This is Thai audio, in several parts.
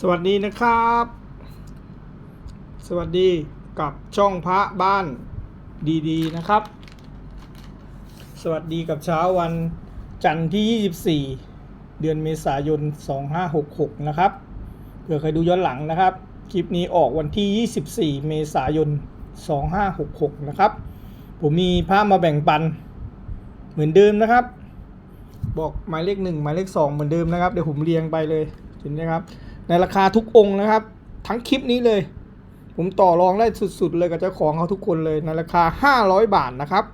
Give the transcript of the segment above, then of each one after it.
สวัสดีนะครับ สวัสดีกับช่องพระบ้านดีๆนะครับ สวัสดีกับเช้าวันจันทร์ที่ 24 เดือนเมษายน 2566 นะครับเผื่อใครดูย้อนหลังนะครับ คลิปนี้ออกวันที่ 24 เมษายน 2566 นะครับ ผมมีพระมาแบ่งปันเหมือนเดิมนะครับ บอกหมายเลขหนึ่งหมายเลขสองเหมือนเดิมนะครับ เดี๋ยวผมเรียงไปเลยเห็นไหมครับ ในราคาทุกองค์นะครับ ทั้งคลิปนี้เลย ผมต่อรองได้สุดๆเลยกับเจ้าของเขาทุกคนเลยในราคา 500 บาทนะครับ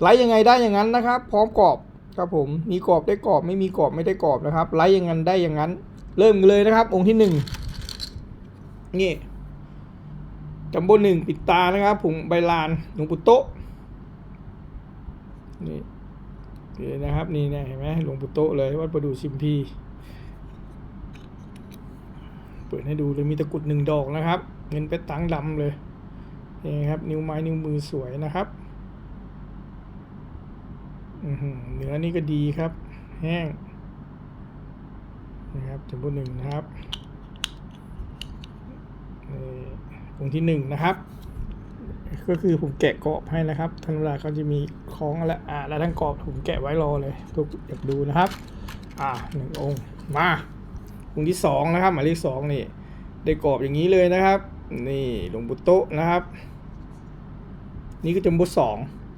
ไลฟ์ยังไงได้อย่างนั้นนะครับ พร้อมกรอบครับผมมีกรอบได้กรอบไม่มีกรอบไม่ได้กรอบนะครับไลฟ์ยังไงได้อย่างนั้น เริ่มเลยนะครับ องค์ที่หนึ่งนี่จัมโบ้หนึ่งปิดตานะครับผงใบลานหลวงปู่โตะนี่นะครับนี่เนี่ยเห็นไหมหลวงปู่โตะเลยวัดประดู่ชิมพี เปิดให้ดูเลยมีตะกรุดหนึ่งดอกนะครับ เงินเป็นตังค์ดำเลยนี่ครับ นิ้วไม้นิ้วมือสวยนะครับเนื้อนี่ก็ดีครับ แห้งนะครับจำพวกหนึ่งนะครับองค์ที่หนึ่งนะครับ ก็คือผมแกะกรอบให้นะครับทันเวลาเขาจะมีคล้องและอ่าแล้วทั้งกรอบผมแกะไว้รอเลยทุกอยากดูนะครับ อ่าหนึ่งองค์มา องที่สองนะครับหมายเลขสองนี่ได้กรอบอย่างนี้เลยนะครับ นี่หลวงปู่โตะนะครับ นี่ก็จมบุสอง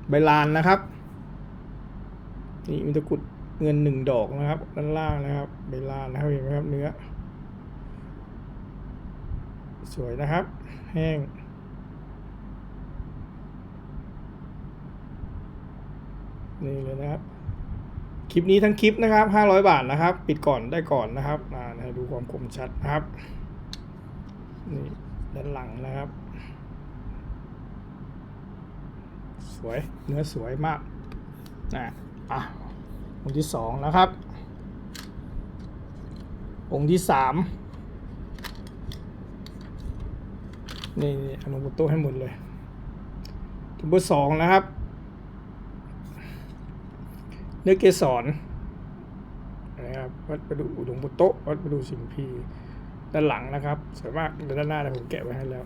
ใบลานนะครับ นี่มีตะกุดเงินหนึ่งดอกนะครับ ด้านล่างนะครับใบลานนะครับเห็นไหมครับเนื้อ สวยนะครับ แห้งนี่เลยนะครับ คลิปนี้ทั้งคลิปนะครับ 500 บาทนะครับ ปิดก่อนได้ก่อนนะครับอ่าให้ดูความคมชัดนะครับนี่ด้านหลังนะครับ สวยเนื้อสวยมากนะอะองค์ที่สองนะครับ องค์ที่สามนี่นี่อนุบุตโตให้หมดเลยองค์ที่สองนะครับ เนื้อเกสรนะครับวัดประดูหลวงปู่โตะวัดประดูสิมพีด้านหลังนะครับสวยมากด้านหน้าผมแกะไว้ให้แล้ว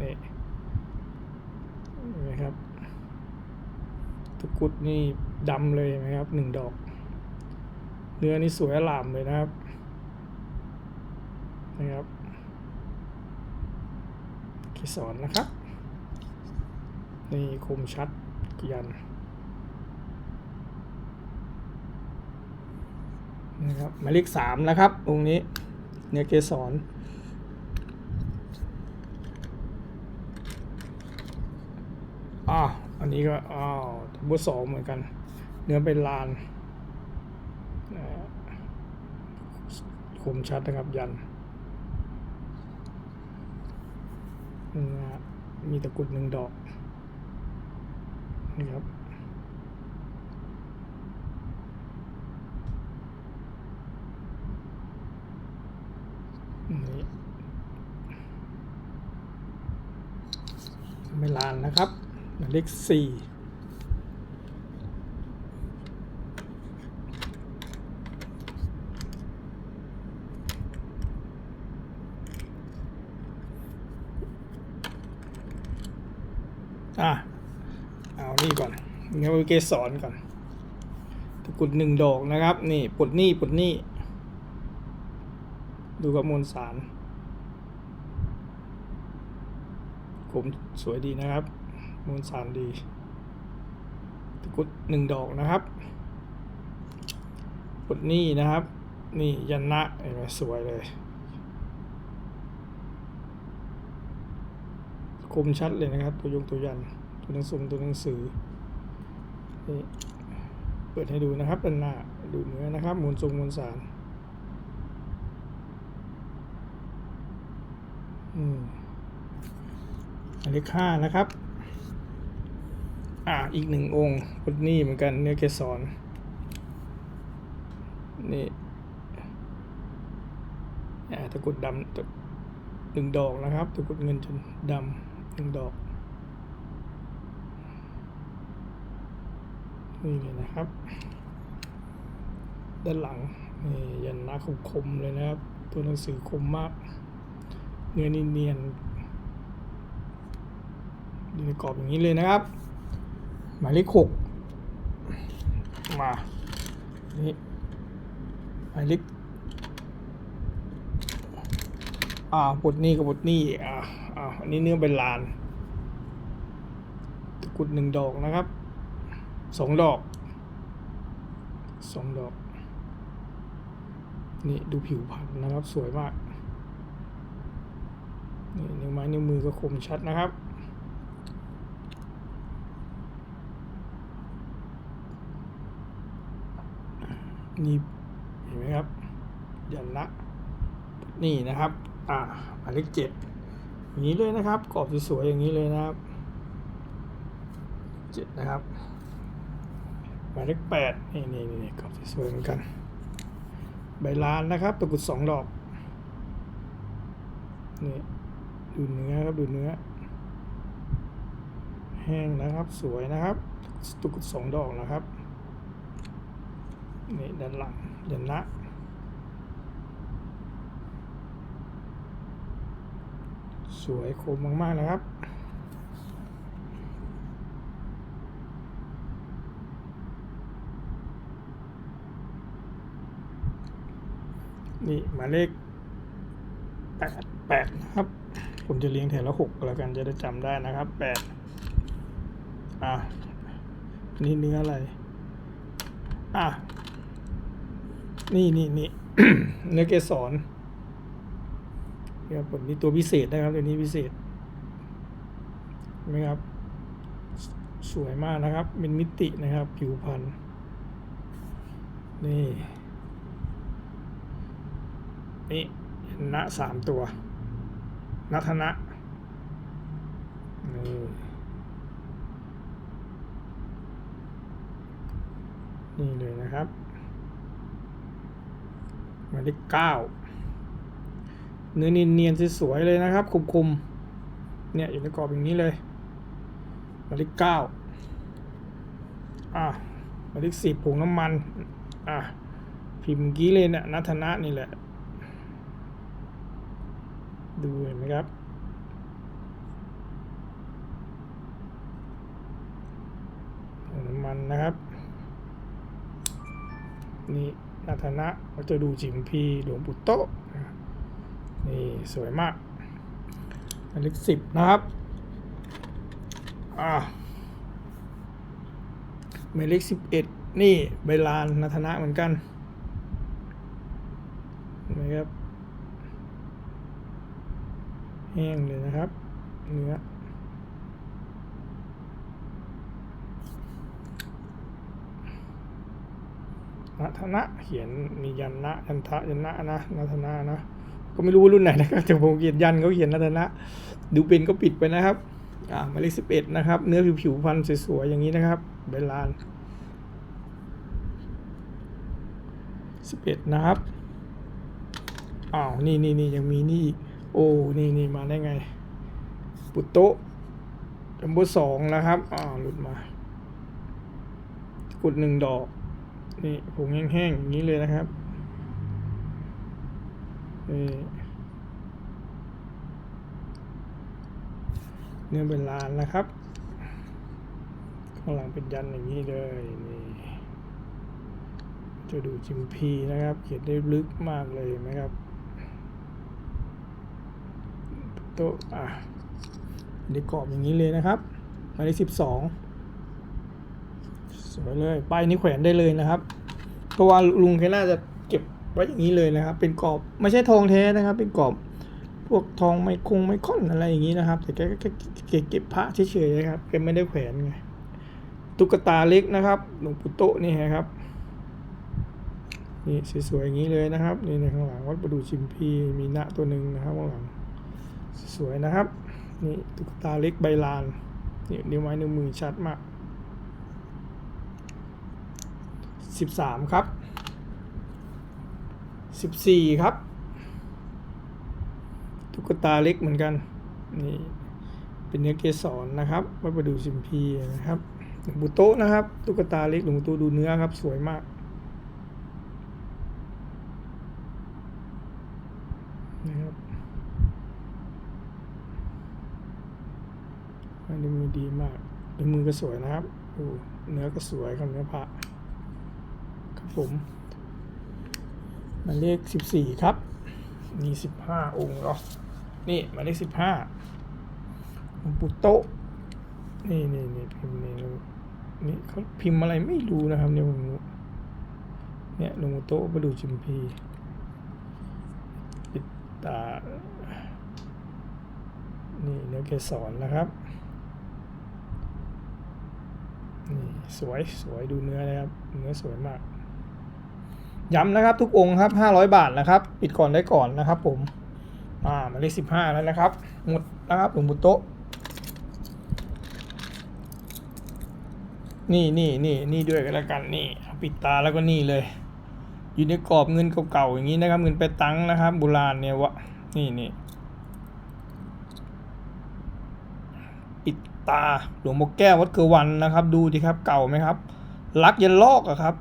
นี่เห็นไหมครับตะกุดนี่ดำเลยนะครับหนึ่งดอก เนื้อนี่สวยอลามเลยนะครับนะครับเกสรนะครับ นี่คมชัดยัน นะครับหมายเลขสามนะครับ องค์นี้เนื้อเกสรอ่าอันนี้ก็อ้าวบอร์สองเหมือนกัน เนื้อเป็นลานคมชัดนะครับยันมีตะกรุดหนึ่งดอกนี่ครับ นี่ไม่ลานนะครับหมายเลขสี่อะเอานี่ก่อนงี้ยเกสรก่อนตะกุดหนึ่งดอกนะครับ นี่ปลดหนี่ปลดหนี่ดูกับมวลสาร ผมสวยดีนะครับมวลสารดีตะกุดหนึ่งดอกนะครับปดนี่นะครับ นี่ยันนะเห็นไหมสวยเลย คมชัดเลยนะครับ ตัวยงตัวยัน ตัวหนังสือตัวหนังสือนี่เปิดให้ดูนะครับด้านหน้าดูเนื้อนะครับมวลทรงมวลสาร อืม เลขห้านะครับ อ่าอีกหนึ่งองค์พุทนี่เหมือนกันเนื้อเกสรนี่อ่าตะกุดดำตะหนึ่งดอกนะครับตะกุดเงินจนดำหนึ่งดอกนี่เลยนะครับ ด้านหลังนี่ยันนาคมๆเลยนะครับ ตัวหนังสือคมมาก เนื้อเนียน อยู่ในกรอบอย่างนี้เลยนะครับ หมายเลขหกมานี่หมายเลขอ่าบทนี้กับบทนี้อ่าอ่าอันนี้เนื้อเป็นลานตะกรุดหนึ่งดอกนะครับสองดอกสองดอก นี่ดูผิวพรรณนะครับ สวยมากนี่นิ้วไม้นิ้วมือก็คมชัดนะครับ นี่เห็นไหมครับยันละนี่นะครับ อ่าหมายเลขเจ็ดอย่างนี้เลยนะครับ กรอบสวยๆอย่างนี้เลยนะครับเจ็ดนะครับหมายเลขแปดนี่นี่นี่กรอบสวยๆเหมือนกันใบลานนะครับตะกุดสองดอกนี่ดูเนื้อครับดูเนื้อ แห้งนะครับสวยนะครับตะกุดสองดอกนะครับ นี่ด้านหลังยันนะสวยคมมากๆนะครับนี่หมายเลขแปดแปดนะครับ ผมจะเรียงแถวละหกแล้วกันจะได้จำได้นะครับแปดอะนี่เนื้ออะไร อะ นี่นี่นี่เนื้อเกสรเนี่ยผมนี่ตัวพิเศษนะครับตัวนี้พิเศษนไหมครับ สวยมากนะครับ เป็นมิตินะครับ ผิวพรรณนี่ นี่ณสามตัวนัทนะนี่นี่เลยนะครับ มายเลขเก้าเนื้อเนียนๆสวยๆเลยนะครับ คุมๆเนี่ยอยู่ในกรอบอย่างนี้เลยหมายเลขเก้าอะหมายเลขสิบผงน้ำมันอะพิมพ์กี้เลยเนี่ยนัทนะนี่แหละ ดูเห็นไหมครับน้ำมันนะครับ นี่ นาธนะเราจะดูจิมพีหลวงปู่โตะนี่ สวยมากหมายเลขสิบนะครับอ่าหมายเลขสิบเอ็ดนี่ใบลานนาธนะเหมือนกันเห็นไหมครับแห้งเลยนะครับเนื้อ นัทนะเขียนมียันนะยันทะยันนะนะนัทนะนะ ก็ไม่รู้ว่ารุ่นไหนนะครับแต่ผมเขียนยันเขาเขียนนัทนะ ดูเป็นก็ปิดไปนะครับอ่าหมายเลขสิบเอ็ดนะครับ เนื้อผิวผิวพันธุ์สวยๆอย่างนี้นะครับใบลานสิบเอ็ดนะครับอ้าวนี่นี่นี่ยังมีนี่อีกโอ้นี่นี่มาได้ไง ปุตโตจัมโบ้สองนะครับอ่าหลุดมากุดหนึ่งดอก นี่ผงแห้งๆอย่างนี้เลยนะครับเนื้อเป็นลานนะครับ ข้างหลังเป็นยันอย่างนี้เลยนี่จะดูจิมพีนะครับ เขียนได้ลึกมากเลยไหมครับโต๊ะอะในกรอบอย่างนี้เลยนะครับหมายเลขสิบสอง สวยเลยป้ายนี้แขวนได้เลยนะครับเพราะว่าลุงแค่น่าจะเก็บไว้อย่างนี้เลยนะครับ เป็นกรอบไม่ใช่ทองแท้นะครับ เป็นกรอบพวกทองไมคงไมค่อนอะไรอย่างนี้นะครับ แต่แกก็เก็บเก็บพระเฉยๆนะครับแกไม่ได้แขวนไงตุ๊กตาเล็กนะครับหลวงปู่โตนี่ครับนี่สวยๆอย่างนี้เลยนะครับนี่ในข้างหลังวัดประดูชิมพีมีณตัวหนึ่งนะครับข้างหลังสวยนะครับนี่ตุ๊กตาเล็กใบลานนี่นิ้วไม้นิ้วมือชัดมาก สิบสามครับสิบสี่ครับ ตุ๊กตาเล็กเหมือนกัน นี่ เป็นเนื้อเกสรนะครับวัดประดูชิมพีนะครับหลวงปู่โตนะครับ ตุ๊กตาเล็กหลวงปู่โตดูเนื้อครับ สวยมากนะครับอันนี้มือดีมากมือก็สวยนะครับดูเนื้อก็สวยครับเนื้อผ้าครับ ผมหมายเลขสิบสี่ครับ มีสิบห้าองค์เนาะนี่หมายเลขสิบห้าหลวงปู่โตนี่นี่นี่พิมพ์นี่นี่เขาพิมพ์อะไรไม่รู้นะครับเนี่ยผมเนี่ยหลวงปู่โตะประดูจิมพีปิดตานี่เนื้อเกสรนะครับนี่สวยสวยดูเนื้อนะครับ เนื้อสวยมาก ย้ำนะครับทุกองค์ครับ 500 บาทนะครับ ปิดก่อนได้ก่อนนะครับ ผม อ่าหมายเลข15แล้วนะครับ หมดนะครับหลวงปู่โตะนี่นี่นี่นี่ด้วยกันแล้วกันนี่ปิดตาแล้วก็นี่เลย อยู่ในกรอบเงินเก่าๆอย่างนี้นะครับ เงินไปตังค์นะครับโบราณเนี่ยวะนี่นี่ปิดตาหลวงพ่อแก้ววัดเกอวันนะครับ ดูดิครับ เก่าไหมครับ ลักยันลอกอะครับ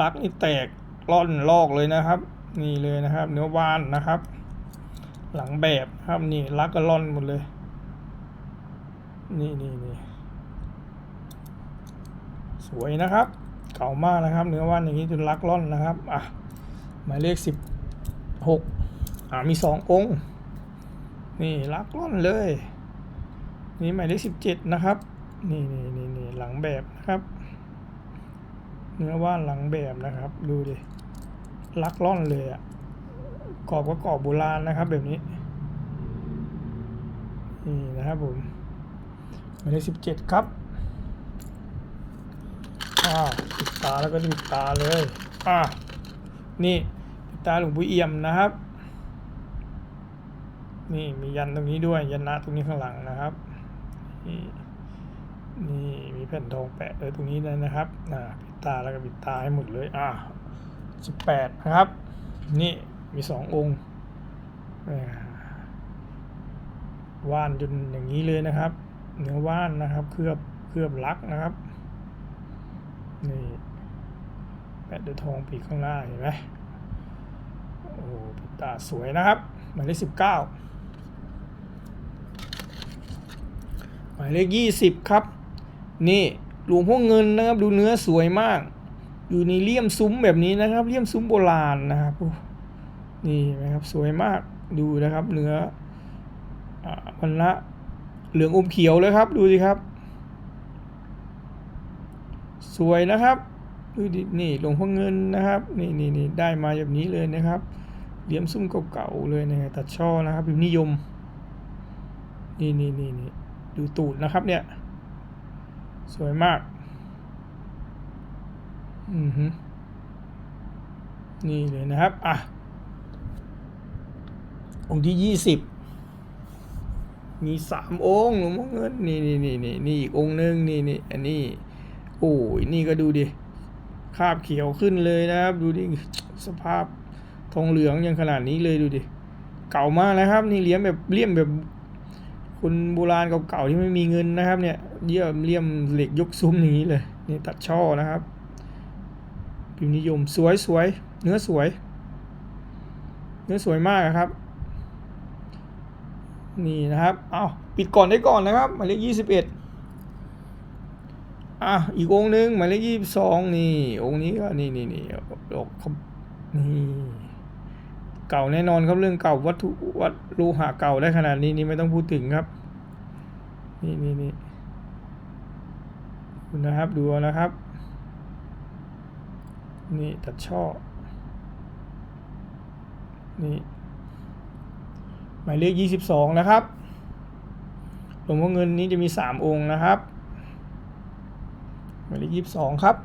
ลักนี่แตกร่อนลอกเลยนะครับ นี่เลยนะครับ เนื้อวานนะครับ หลังแบบครับนี่ลักก็ร่อนหมดเลย นี่นี่นี่สวยนะครับ เก่ามากนะครับ เนื้อว่านอย่างนี้จนลักร่อนนะครับอะหมายเลขสิบหกอ่ามีสององค์ นี่ลักร่อนเลย นี่หมายเลขสิบเจ็ดนะครับ นี่นี่นี่นี่หลังแบบนะครับ เนื้อว่านหลังแบบนะครับ ดูดิลักล่อนเลยอะ่ะกรอบก็กรอบโบราณนะครับ แบบนี้นี่นะครับผมหมายเลขสิบเจ็ดครับอ่าปิดตาแล้วก็ปิดตาเลยอ่านี่ปิดตาหลวงปู่เอี่ยมนะครับ นี่มียันตรงนี้ด้วยยันนะตรงนี้ข้างหลังนะครับนี่นี่มีแผ่นทองแปะเลยตรงนี้เลยนะครับอ่าปิ ตาแล้วก็ปิดตาให้หมดเลยอ่าสิบแปดนะครับ นี่มีสององค์ว่านจนอย่างนี้เลยนะครับ เนื้อว่านนะครับเคลือบเคลือบลักนะครับนี่แปะด้วยทองปีกข้างหน้าเห็นไหมโอ้ปิดตาสวยนะครับหมายเลขสิบเก้าหมายเลขยี่สิบครับ นี่ หลวงพ่อเงินนะครับ ดูเนื้อสวยมาก อยู่ในเลี่ยมซุ้มแบบนี้นะครับเลี่ยมซุ้มโบราณนะครับนี่นะครับสวยมากดูนะครับ เนื้ออ่ามันละเหลืองอมเขียวเลยครับ ดูสิครับ สวยนะครับดูดินี่หลวงพ่อเงินนะครับนี่นี่นี่ได้มาแบบนี้เลยนะครับเลี่ยมซุ้มเก่าๆเลยนะตัดช่อนะครับพิมพ์นิยมนี่นี่นี่นี่ดูตูดนะครับเนี่ย สวยมาก อือฮึนี่เลยนะครับ อะ องค์ที่ยี่สิบ มีสามองค์หลวงพ่อเงิน นี่นี่นี่นี่นี่อีกองค์หนึ่งนี่นี่อันนี้ โอ้ย นี่ก็ดูดิ คาบเขียวขึ้นเลยนะครับ ดูดิ สภาพทองเหลืองยังขนาดนี้เลยดูดิ เก่ามากนะครับ นี่เลี้ยมแบบเลี่ยมแบบคนโบราณเก่าๆที่ไม่มีเงินนะครับเนี่ย เยี่ยมเลี่ยมเหล็กยกซุ้มอย่างนี้เลยนี่ตัดช่อนะครับพิมพ์นิยมสวยสวยเนื้อสวย เนื้อสวยมากครับ นี่นะครับเอาปิดก่อนได้ก่อนนะครับหมายเลขยี่สิบเอ็ดอะอีกองหนึ่งหมายเลขยี่สิบสองนี่องค์นี้ก็นี่นี่นี่ดอกเขานี่เก่าแน่นอนครับเรื่องเก่าวัตถุวัตโลหะเก่าได้ขนาดนี้นี่ไม่ต้องพูดถึงครับ นี่นี่นี่ คุณนะครับดูนะครับ นี่ตัดช่อ นี่หมายเลขยี่สิบสองนะครับหลวงพ่อเงินนี้จะมีสามองค์นะครับ หมายเลขยี่สิบสองครับ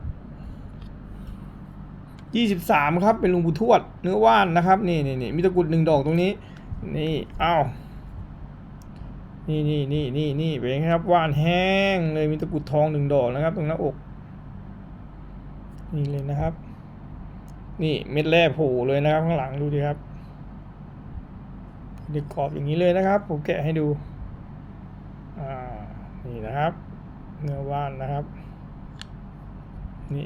ยี่สิบสามครับ เป็นหลุงปู่ทวด เนื้อว่านนะครับ นี่นี่นี่มีตะกรุดหนึ่งดอกตรงนี้ นี่ อ้าว นี่นี่นี่นี่นี่เป็นไงครับว่านแห้งเลยมีตะกุดทองหนึ่งดอกนะครับ ตรงหน้าอก นี่เลยนะครับ นี่เม็ดแร่โผล่เลยนะครับ ข้างหลังดูดิครับเด็กกรอบอย่างนี้เลยนะครับ ผมแกะให้ดูอ่านี่นะครับ เนื้อว่านนะครับ นี่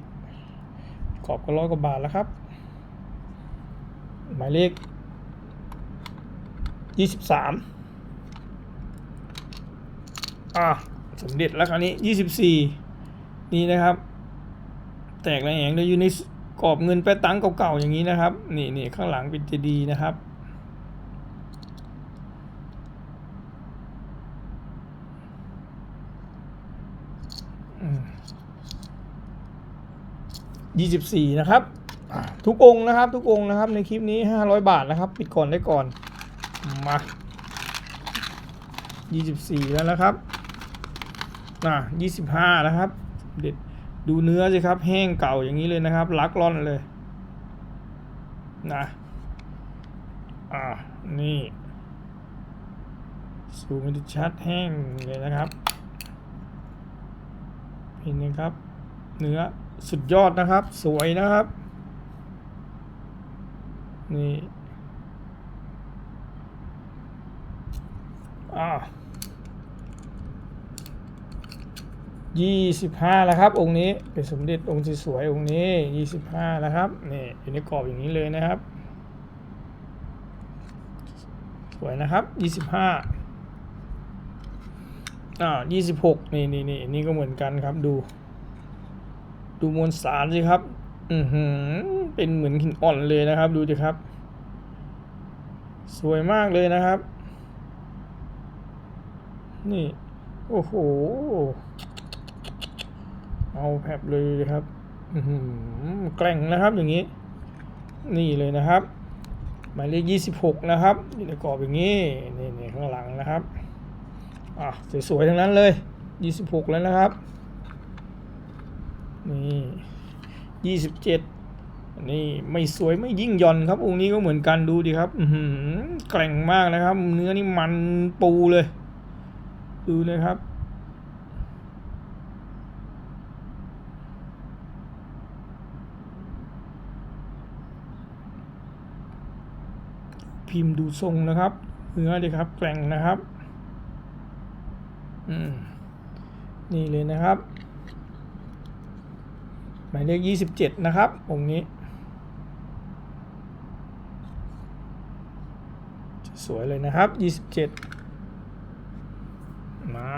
กรอบก็ร้อยกว่าบาทแล้วครับ หมายเลขยี่สิบสาม อะสมเด็จแล้วคราวนี้ยี่สิบสี่นี่นะครับ แตกระแหงเลยอยู่ในกรอบเงินแปะตังเก่าๆอย่างนี้นะครับ นี่นี่ข้างหลังเป็นเจดีนะครับยี่สิบสี่นะครับ ทุกองนะครับ ทุกองนะครับ ในคลิปนี้ห้าร้อยบาทนะครับ ปิดก่อนได้ก่อน มายี่สิบสี่แล้วนะครับ น่ะยี่สิบห้านะครับ เด็ดดูเนื้อสิครับ แห้งเก่าอย่างนี้เลยนะครับ ลักล่อนเลยนะอ่านี่สูงมันชัดแห้งเลยนะครับเห็นไหมครับ เนื้อสุดยอดนะครับ สวยนะครับ นี่อ่า ยี่สิบห้าแล้วครับ องค์นี้เป็นสมเด็จองค์สวยองค์นี้ยี่สิบห้าแล้วครับนี่อยู่ในกรอบอย่างนี้เลยนะครับ สวยนะครับยี่สิบห้าอ่ายี่สิบหกนี่นี่นี่นี่ก็เหมือนกันครับดู ดูมวลสารสิครับ อือหือเป็นเหมือนหินอ่อนเลยนะครับ ดูดิครับ สวยมากเลยนะครับ นี่ โอ้โห เอาแผบเลยครับแกร่งนะครับอย่างนี้ นี่เลยนะครับ หมายเลขยี่สิบหกนะครับอยู่ในกรอบอย่างนี้นี่นี่ข้างหลังนะครับอะสวยๆทั้งนั้นเลยยี่สิบหกแล้วนะครับนี่ยี่สิบเจ็ดนี่ไม่สวยไม่ยิ่งหย่อนครับองค์นี้ก็เหมือนกันดูดิครับอืแกร่งมากนะครับ เนื้อนี่มันปูเลย ดูเลยครับ พิมพ์ดูทรงนะครับเนื้อดิครับแกร่งนะครับอืมนี่เลยนะครับ หมายเลขยี่สิบเจ็ดนะครับองค์นี้ สวยเลยนะครับยี่สิบเจ็ดมา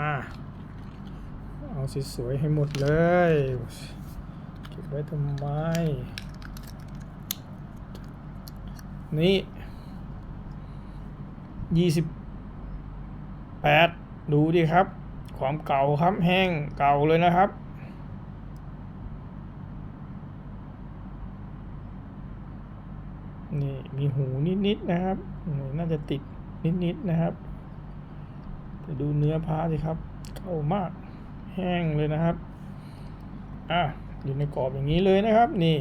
เอาสวยๆให้หมดเลยเก็บไว้ทำไมนี่ ยี่สิบแปดดูดิครับ ความเก่าครับแห้งเก่าเลยนะครับนี่มีหูนิดๆนะครับนี่น่าจะติดนิดๆนะครับแต่ดูเนื้อพาสิครับเข้ามากแห้งเลยนะครับอะอยู่ในกรอบอย่างนี้เลยนะครับ นี่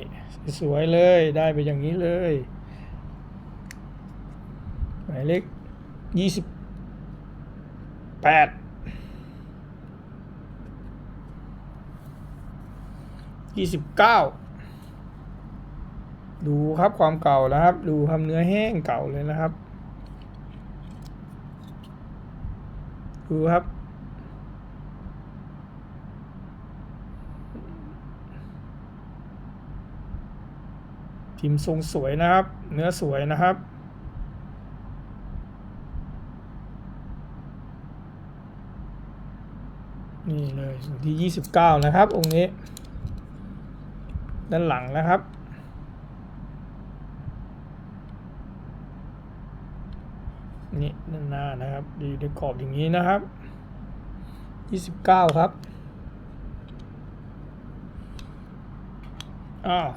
สวยเลยได้ไปอย่างนี้เลยหมายเลข ยี่สิบแปดยี่สิบเก้าดูครับความเก่านะครับ ดูทำเนื้อแห้งเก่าเลยนะครับ ดูครับพิมพ์ทรงสวยนะครับ เนื้อสวยนะครับ นี่เลยวันที่ 29 นะครับ องค์นี้ ด้านหลังนะครับนี่ด้านหน้านะครับดูในกรอบอย่างนี้นะครับ 29 ครับอ้าว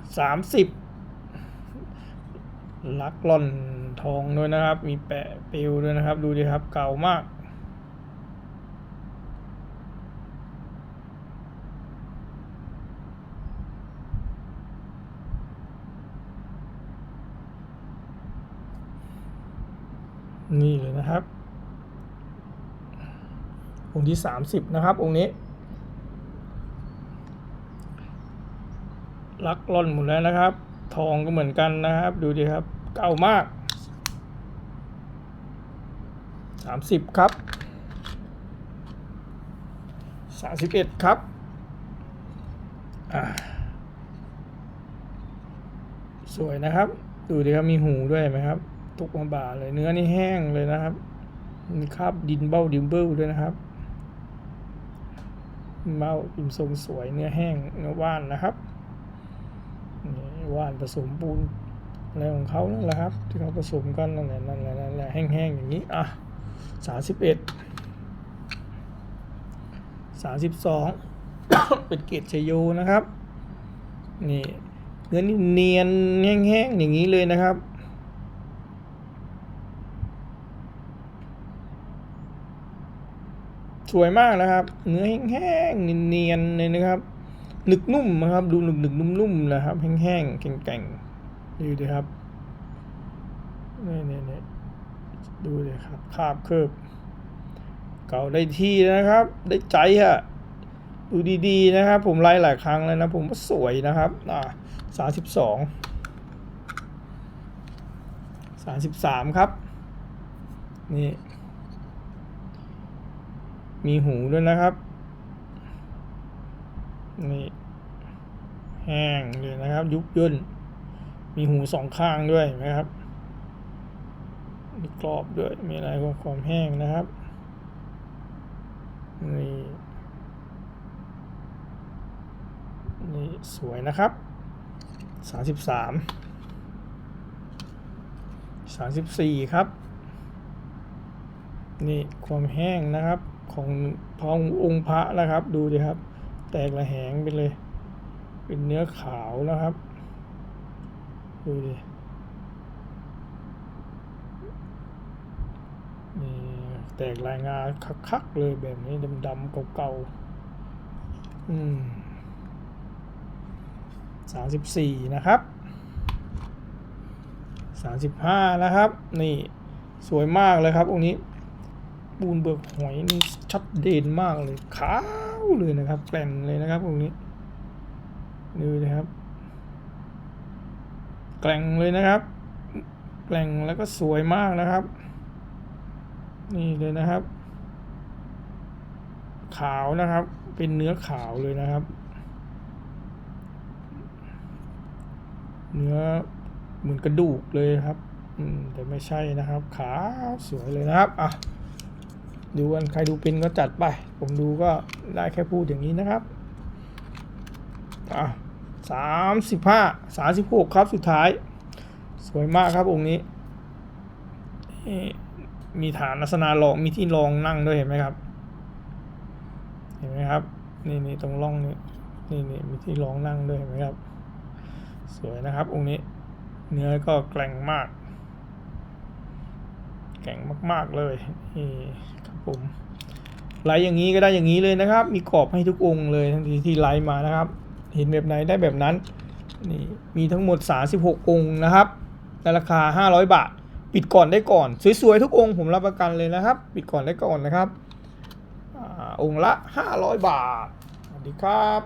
30ลักล่อนทองด้วยนะครับ มีแปะเปลวด้วยนะครับ ดูดิครับ เก่ามาก นี่เลยนะครับ องค์ที่สามสิบนะครับ องค์นี้ลักล่อนหมดแล้วนะครับ ทองก็เหมือนกันนะครับ ดูดิครับ เก่ามากสามสิบครับสามสิบเอ็ดครับสวยนะครับ ดูดิครับมีหูด้วยไหมครับ ทุกมาบาเลยเนื้อนี่แห้งเลยนะครับ มีคราบดินเบ้าดิมเบิลด้วยนะครับเบ้าดิมทรงสวยเนื้อแห้งเนื้อว่านนะครับนี่ว่านผสมปูนอะไรของเขานั่นแหละครับ ที่เขาผสมกันนั่นแหละนั่นแหละนั่นแหละแห้งๆอย่างนี้อะสามสิบเอ็ดสามสิบสองเป็นเกรดชโยนะครับนี่เนื้อนี่เนียนแห้งๆอย่างนี้เลยนะครับ สวยมากนะครับ เนื้อแห้งๆเนียนๆเลยนะครับ หนึกนุ่มนะครับ ดูหนึกหนึกนุ่มๆนะครับ แห้งๆแข็งๆดูดิครับนี่นี่นี่ดูเลยครับคาบเคิบเก่าได้ที่นะครับ ได้ใจอะดูดีๆนะครับ ผมไล่หลายครั้งแล้วนะ ผมว่าสวยนะครับอ่าสามสิบสองสามสิบสามครับนี่ มีหูด้วยนะครับ นี่แห้งเลยนะครับ ยุบย่นมีหูสองข้างด้วยนไหมครับมีกรอบด้วยมีอะไรของความแห้งนะครับนี่นี่สวยนะครับสามสิบสามสามสิบสี่ครับ นี่ความแห้งนะครับ ของพระองค์พระนะครับ ดูดิครับ แตกระแหงไปเลย เป็นเนื้อขาวนะครับ ดูดินี่แตกลายงาคักๆเลยแบบนี้ดำๆเก่าๆอืมสามสิบสี่นะครับสามสิบห้านะครับ นี่สวยมากเลยครับองค์นี้ ปูนเบิกหอยนี่ชัดเด่นมากเลยขาวเลยนะครับแกล่นเลยนะครับตรงนี้ดูนะครับแกล่งเลยนะครับแกล่งแล้วก็สวยมากนะครับ นี่เลยนะครับ ขาวนะครับ เป็นเนื้อขาวเลยนะครับ เนื้อเหมือนกระดูกเลยครับ อืมแต่ไม่ใช่นะครับ ขาวสวยเลยนะครับอะ ดูกันใครดูเป็นก็จัดไป ผมดูก็ได้แค่พูดอย่างนี้นะครับอะสามสิบห้าสามสิบหกครับสุดท้าย สวยมากครับองค์นี้ มีฐานลักษณะรองมีที่รองนั่งด้วยเห็นไหมครับ เห็นไหมครับ นี่นี่ตรงร่องนี้นี่นี่มีที่รองนั่งด้วยเห็นไหมครับ สวยนะครับองค์นี้ เนื้อก็แกร่งมาก แข็งมาก ๆ เลยนี่ครับผมไลท์อย่างนี้ก็ได้อย่างนี้เลยนะครับ มีกรอบให้ทุกองค์เลยทันทีที่ไลท์มานะครับ เห็นแบบไหนได้แบบนั้นนี่มีทั้งหมด 36 องค์นะครับในราคา 500 บาท ปิดก่อนได้ก่อน สวย ๆ ทุกองค์ผมรับประกันเลยนะครับ ปิดก่อนได้ก่อนนะครับอองค์ละ 500 บาทสวัสดีครับ